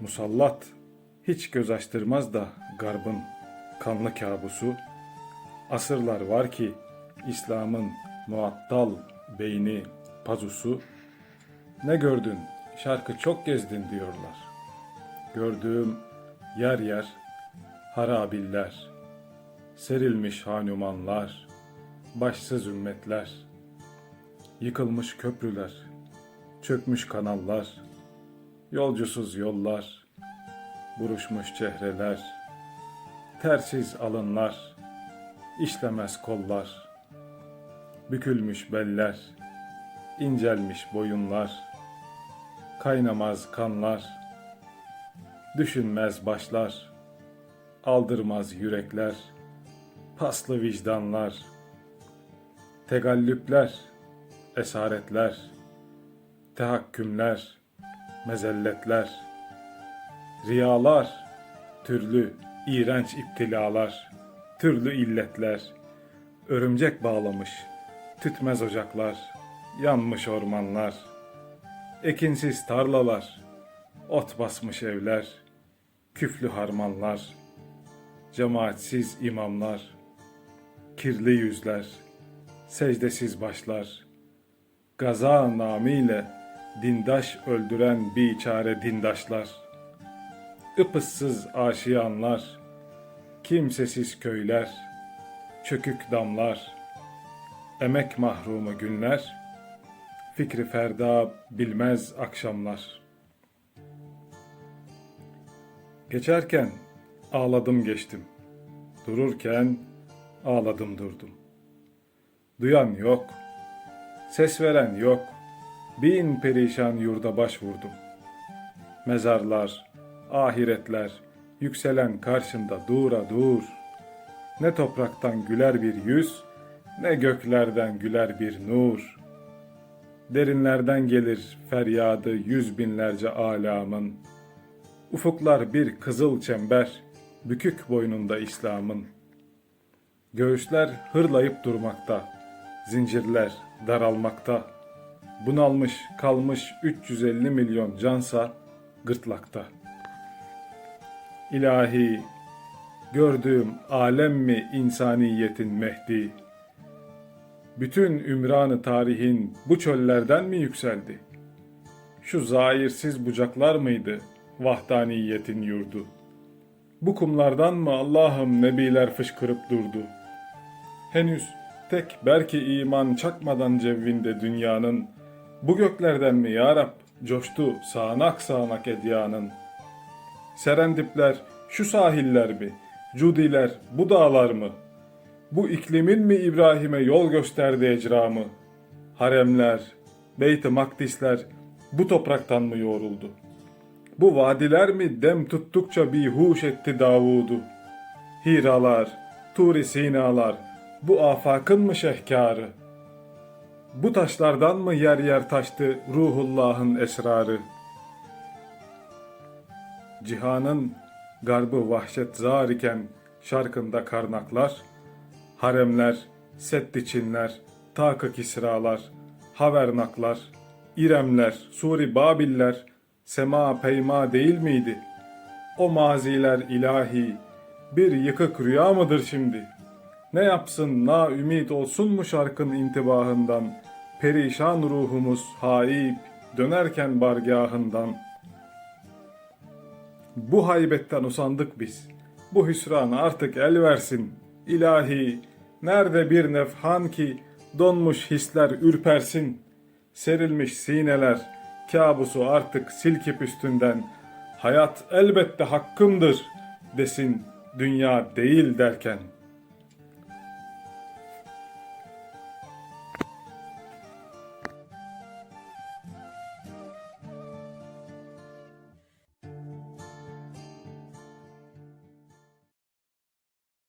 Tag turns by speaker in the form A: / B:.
A: Musallat hiç göz açtırmaz da garbın kanlı kabusu. Asırlar var ki İslam'ın muattal beyni pazusu. Ne gördün şarkı çok gezdin diyorlar. Gördüğüm yer yer harabiller, serilmiş hanumanlar, başsız ümmetler, yıkılmış köprüler, çökmüş kanallar, yolcusuz yollar, buruşmuş çehreler, tersiz alınlar, işlemez kollar, bükülmüş beller, incelmiş boyunlar, kaynamaz kanlar, düşünmez başlar, aldırmaz yürekler, paslı vicdanlar, tegallüpler, esaretler, tehakkümler, mezelletler, riyalar, türlü iğrenç iptilalar, türlü illetler, örümcek bağlamış, tütmez ocaklar, yanmış ormanlar, ekinsiz tarlalar, ot basmış evler, küflü harmanlar, cemaatsiz imamlar, kirli yüzler, secdesiz başlar, gaza namiyle dindaş öldüren biçare dindaşlar, ıpıssız aşiyanlar, kimsesiz köyler, çökük damlar, emek mahrumu günler, fikri ferda bilmez akşamlar. Geçerken ağladım geçtim, dururken ağladım durdum. Duyan yok, ses veren yok, bin perişan yurda başvurdum. Mezarlar, ahiretler, yükselen karşında dura dur. Ne topraktan güler bir yüz, ne göklerden güler bir nur. Derinlerden gelir feryadı yüz binlerce alamın. Ufuklar bir kızıl çember, bükük boynunda İslam'ın. Göğüsler hırlayıp durmakta, zincirler daralmakta. Bunalmış kalmış 350 milyon cansa gırtlakta. İlahi, gördüğüm alem mi insaniyetin Mehdi? Bütün ümranı tarihin bu çöllerden mi yükseldi? Şu zahirsiz bucaklar mıydı vahdaniyetin yurdu? Bu kumlardan mı Allah'ım nebiler fışkırıp durdu? Henüz tek belki iman çakmadan cevvinde dünyanın, bu göklerden mi ya Rab coştu sağanak sağanak edyanın? Serendipler şu sahiller mi, Cudiler bu dağlar mı? Bu iklimin mi İbrahim'e yol gösterdi ecramı? Haremler, Beyt-i Makdisler bu topraktan mı yoğruldu? Bu vadiler mi dem tuttukça bihuş etti Davud'u? Hiralar, Turi Sinalar, bu afakın mı şehkarı? Bu taşlardan mı yer yer taştı ruhullahın esrarı? Cihanın garbı vahşet zar iken şarkında karnaklar, haremler, Seddi Çinler, Takı Kisralar, Havernaklar, İremler, Suri Babiller, Sema Peyma değil miydi? O maziler ilahi, bir yıkık rüya mıdır şimdi? Ne yapsın na ümit olsun mu şarkın intibahından, perişan ruhumuz haip, dönerken bargahından. Bu haybetten usandık biz, bu hüsrana artık el versin. İlahi, nerede bir nefhan ki, donmuş hisler ürpersin. Serilmiş sineler, kabusu artık silkip üstünden, hayat elbette hakkımdır desin dünya değil derken.''